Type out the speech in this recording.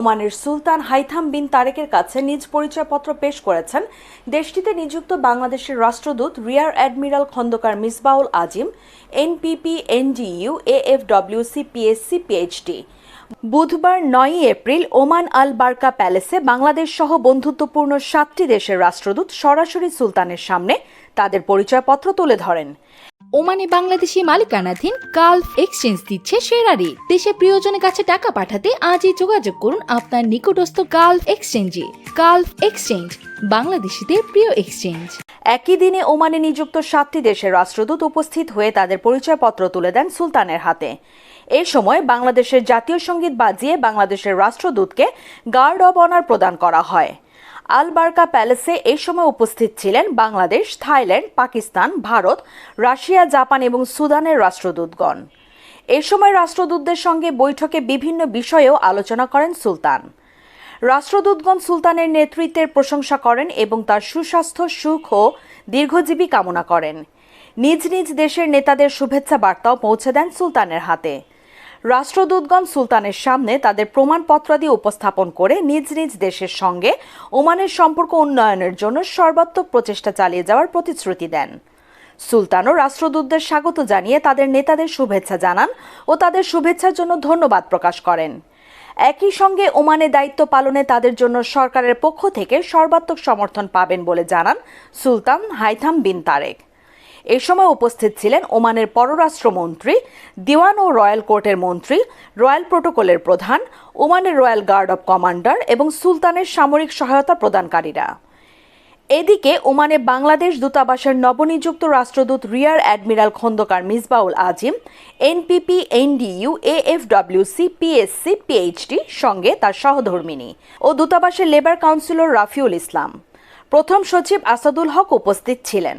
ওমানের সুলতান Haitham bin তারেকের কাছে নিজ পরিচয়পত্র পেশ করেছেন। দেশটিতে নিযুক্ত বাংলাদেশের রাষ্ট্রদূত rear admiral Khandaker Misbaul Azim, NPP, NDU, AFWC, PSC, PhD. বুধবার নয়ই এপ্রিল ওমান আল বার্কা প্যালেসে বাংলাদেশ সহ বন্ধুত্বপূর্ণ সাতটি দেশের রাষ্ট্রদূত সরাসরি সুলতানের সামনে তাদের পরিচয়পত্র তুলে ধরেন। ওমানে বাংলাদেশি মালিকানাধীন গালফ এক্সচেঞ্জ দিচ্ছে সেরা রেট দেশে প্রিয়জনের কাছে টাকা পাঠাতে আজই যোগাযোগ করুন আপনার নিকটস্থ গালফ এক্সচেঞ্জে। গালফ এক্সচেঞ্জ, বাংলাদেশিদের প্রিয় এক্সচেঞ্জ। একই দিনে ওমানে নিযুক্ত সাতটি দেশের রাষ্ট্রদূত উপস্থিত হয়ে তাদের পরিচয়পত্র তুলে দেন সুলতানের হাতে। এ সময় বাংলাদেশের জাতীয় সংগীত বাজিয়ে বাংলাদেশের রাষ্ট্রদূতকে গার্ড অব অনার প্রদান করা হয়। আলবার্কা প্যালেসে এই সময় উপস্থিত ছিলেন Bangladesh, Thailand, Pakistan, Bharat, Russia, Japan এবং সুদানের রাষ্ট্রদূতগণ। এ সময় রাষ্ট্রদূতদের সঙ্গে বৈঠকে বিভিন্ন বিষয়েও আলোচনা করেন সুলতান। রাষ্ট্রদূতগণ সুলতানের নেতৃত্বের প্রশংসা করেন এবং তার সুস্বাস্থ্য, সুখ ও দীর্ঘজীবী কামনা করেন। নিজ নিজ দেশের নেতাদের শুভেচ্ছা বার্তাও পৌঁছে দেন সুলতানের হাতে। রাষ্ট্রদূতগণ সুলতানের সামনে তাদের প্রমাণপত্রাদি উপস্থাপন করে নিজ নিজ দেশের সঙ্গে ওমানের সম্পর্ক উন্নয়নের জন্য সর্বাত্মক প্রচেষ্টা চালিয়ে যাওয়ার প্রতিশ্রুতি দেন। সুলতানও রাষ্ট্রদূতদের স্বাগত জানিয়ে তাদের নেতাদের শুভেচ্ছা জানান ও তাদের শুভেচ্ছার জন্য ধন্যবাদ প্রকাশ করেন। একই সঙ্গে ওমানে দায়িত্ব পালনে তাদের জন্য সরকারের পক্ষ থেকে সর্বাত্মক সমর্থন পাবেন বলে জানান সুলতান হাইথাম বিন তারেক। এ সময় উপস্থিত ছিলেন ওমানের পররাষ্ট্রমন্ত্রী, দিওয়ান ও রয়্যাল কোর্টের মন্ত্রী, রয়্যাল প্রোটোকলের প্রধান, ওমানের রয়্যাল গার্ড অব কমান্ডার এবং সুলতানের সামরিক সহায়তা প্রদানকারীরা। এদিকে ওমানে বাংলাদেশ দূতাবাসের নবনিযুক্ত রাষ্ট্রদূত rear admiral Khondkar Misbaul Azim, NPP, NDU, AFWC, PSC, PhD সঙ্গে তার সহধর্মিনী ও দূতাবাসের লেবার কাউন্সিলর রাফিউল ইসলাম। প্রথম সচিব আসাদুল হক উপস্থিত ছিলেন।